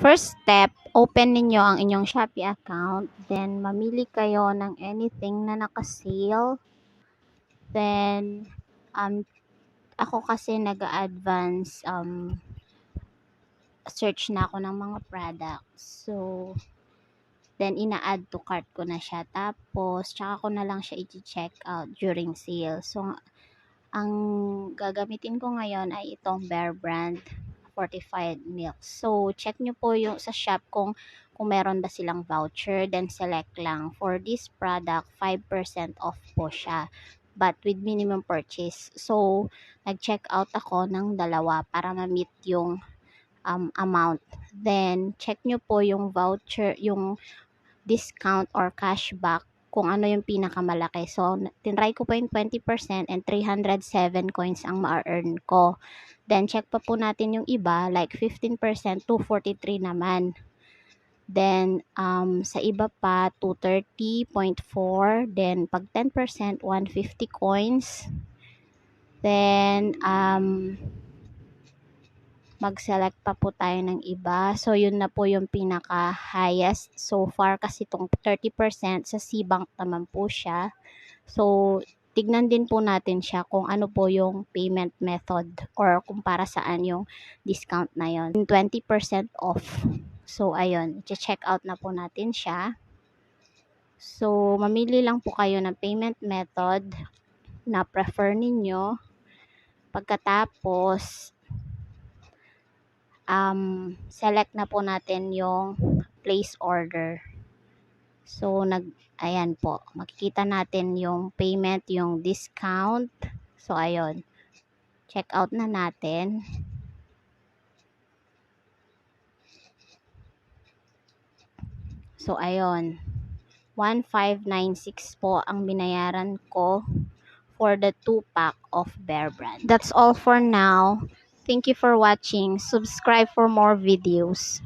First step, open ninyo ang inyong Shopee account. Then, mamili kayo ng anything na naka-sale. Then, um, ako kasi nag-advance um, search na ako ng mga products. So, then ina-add to cart ko na siya. Tapos, tsaka ko na lang siya i-check out during sale. So, ang gagamitin ko ngayon ay itong Bear Brand fortified milk. So, check nyo po yung sa shop kung kung meron ba silang voucher, then select lang. For this product, 5% off po siya. But with minimum purchase. So, nag-check out ako ng dalawa para ma-meet yung um, amount. Then, check nyo po yung voucher, yung discount or cashback kung ano yung pinakamalaki. So, tinry ko po yung 20% and 307 coins ang ma-earn ko. Then, check pa po natin yung iba, like 15%, 243 naman. Then, um, sa iba pa, 230.4. Then, pag 10%, 150 coins. Then, um, mag-select pa po tayo ng iba. So, yun na po yung pinaka-highest so far kasi itong 30% sa C-Bank naman po siya. So, tignan din po natin siya kung ano po yung payment method or kung para saan yung discount na yon 20% off. So, ayun, check out na po natin siya. So, mamili lang po kayo ng payment method na prefer ninyo. Pagkatapos, um, select na po natin yung place order. So, nag, ayan po, makikita natin yung payment, yung discount. So, ayun, check out na natin. So, ayun, 1596 po ang binayaran ko for the 2-pack of Bear Brand. That's all for now. Thank you for watching. Subscribe for more videos.